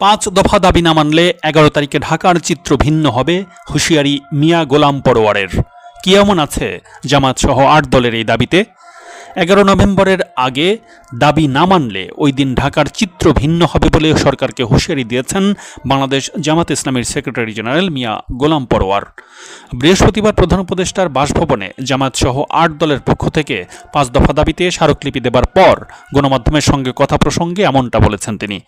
পাঁচ দফা দাবি না মানলে এগারো তারিখে ঢাকার চিত্র ভিন্ন হবে হুঁশিয়ারি মিয়া গোলাম পরোয়ারের। কি এমন আছে? জামাত সহ আট দলের এই দাবিতে এগারো নভেম্বরের আগে দাবি না মানলে ওই দিন ঢাকার চিত্র ভিন্ন হবে বলে সরকারকে হুঁশিয়ারি দিয়েছেন বাংলাদেশ জামাত ইসলামের সেক্রেটারি জেনারেল মিয়া গোলাম পরোয়ার। বৃহস্পতিবার প্রধান উপদেষ্টার বাসভবনে জামাত সহ আট দলের পক্ষ থেকে পাঁচ দফা দাবিতে স্মারকলিপি দেবার পর গণমাধ্যমের সঙ্গে কথা প্রসঙ্গে এমনটা বলেছেন তিনি।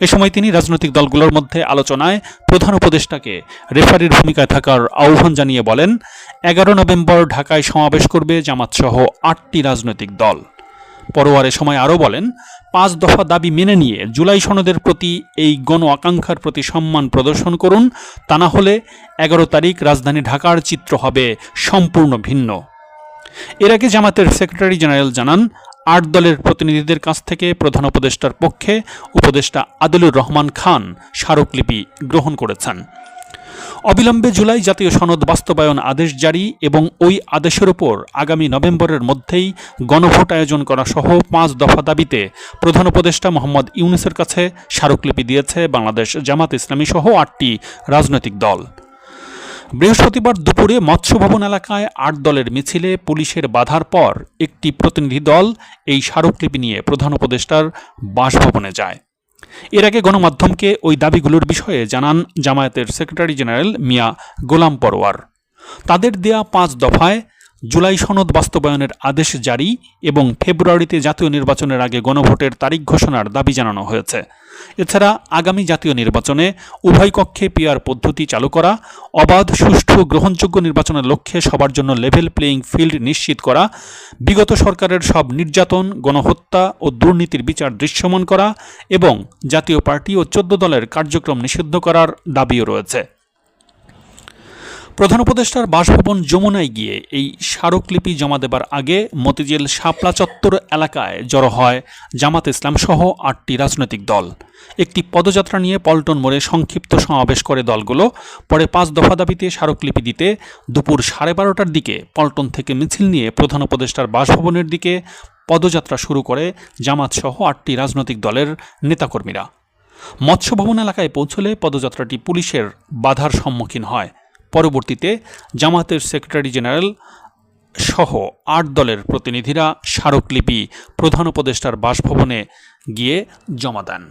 এ সময় তিনি রাজনৈতিক দলগুলোর মধ্যে আলোচনায় প্রধান উপদেষ্টাকে রেফারির ভূমিকায় থাকার আহ্বান জানিয়ে বলেন, এগারো নভেম্বর ঢাকায় সমাবেশ করবে জামাতসহ আটটি রাজনৈতিক দল। পরোয়ারে সময় আরও বলেন, পাঁচ দফা দাবি মেনে নিয়ে জুলাই সনদের প্রতি এই গণ আকাঙ্ক্ষার প্রতি সম্মান প্রদর্শন করুন, তা না হলে এগারো তারিখ রাজধানী ঢাকার চিত্র হবে সম্পূর্ণ ভিন্ন। এর আগে জামাতের সেক্রেটারি জেনারেল জানান, আট দলের প্রতিনিধিদের কাছ থেকে প্রধান উপদেষ্টার পক্ষে উপদেষ্টা আদিলুর রহমান খান স্মারকলিপি গ্রহণ করেছেন। অবিলম্বে জুলাই জাতীয় সনদ বাস্তবায়ন আদেশ জারি এবং ওই আদেশের ওপর আগামী নভেম্বরের মধ্যেই গণভোট আয়োজন করা সহ পাঁচ দফা দাবিতে প্রধান উপদেষ্টা মোহাম্মদ ইউনুসের কাছে স্মারকলিপি দিয়েছে বাংলাদেশ জামাত ইসলামী সহ আটটি রাজনৈতিক দল। বৃহস্পতিবার দুপুরে মৎস্য ভবন এলাকায় আট দলের মিছিলে পুলিশের বাধার পর একটি প্রতিনিধি দল এই স্মারকলিপি নিয়ে প্রধান উপদেষ্টার বাসভবনে যায়। এর আগে গণমাধ্যমকে ওই দাবিগুলোর বিষয়ে জানান জামায়াতের সেক্রেটারি জেনারেল মিয়া গোলাম পরোয়ার। তাদের দেয়া পাঁচ দফায় জুলাই সনদ বাস্তবায়নের আদেশ জারি এবং ফেব্রুয়ারিতে জাতীয় নির্বাচনের আগে গণভোটের তারিখ ঘোষণার দাবি জানানো হয়েছে। এছাড়া আগামী জাতীয় নির্বাচনে উভয় কক্ষে পিআর পদ্ধতি চালু করা, অবাধ, সুষ্ঠু, গ্রহণযোগ্য নির্বাচনের লক্ষ্যে সবার জন্য লেভেল প্লেয়িং ফিল্ড নিশ্চিত করা, বিগত সরকারের সব নির্যাতন, গণহত্যা ও দুর্নীতির বিচার দৃশ্যমান করা এবং জাতীয় পার্টি ও চোদ্দ দলের কার্যক্রম নিষিদ্ধ করার দাবিও রয়েছে। প্রধান উপদেষ্টার বাসভবন যমুনায় গিয়ে এই স্মারকলিপি জমা দেবার আগে মতিঝিল শাপলা চত্বর এলাকায় জড়ো হয় জামাত ইসলাম সহ আটটি রাজনৈতিক দল। একটি পদযাত্রা নিয়ে পল্টন মোড়ে সংক্ষিপ্ত সমাবেশ করে দলগুলো। পরে পাঁচ দফা দাবিতে স্মারকলিপি দিতে দুপুর সাড়ে বারোটার দিকে পল্টন থেকে মিছিল নিয়ে প্রধান উপদেষ্টার বাসভবনের দিকে পদযাত্রা শুরু করে জামাত সহ আটটি রাজনৈতিক দলের নেতাকর্মীরা। মৎস্য ভবন এলাকায় পৌঁছলে পদযাত্রাটি পুলিশের বাধার সম্মুখীন হয়। পরবর্তীতে জামাতের সেক্রেটারি জেনারেল সহ আট দলের প্রতিনিধিরা স্মারকলিপি প্রধান উপদেষ্টার বাসভবনে গিয়ে জমা দেন।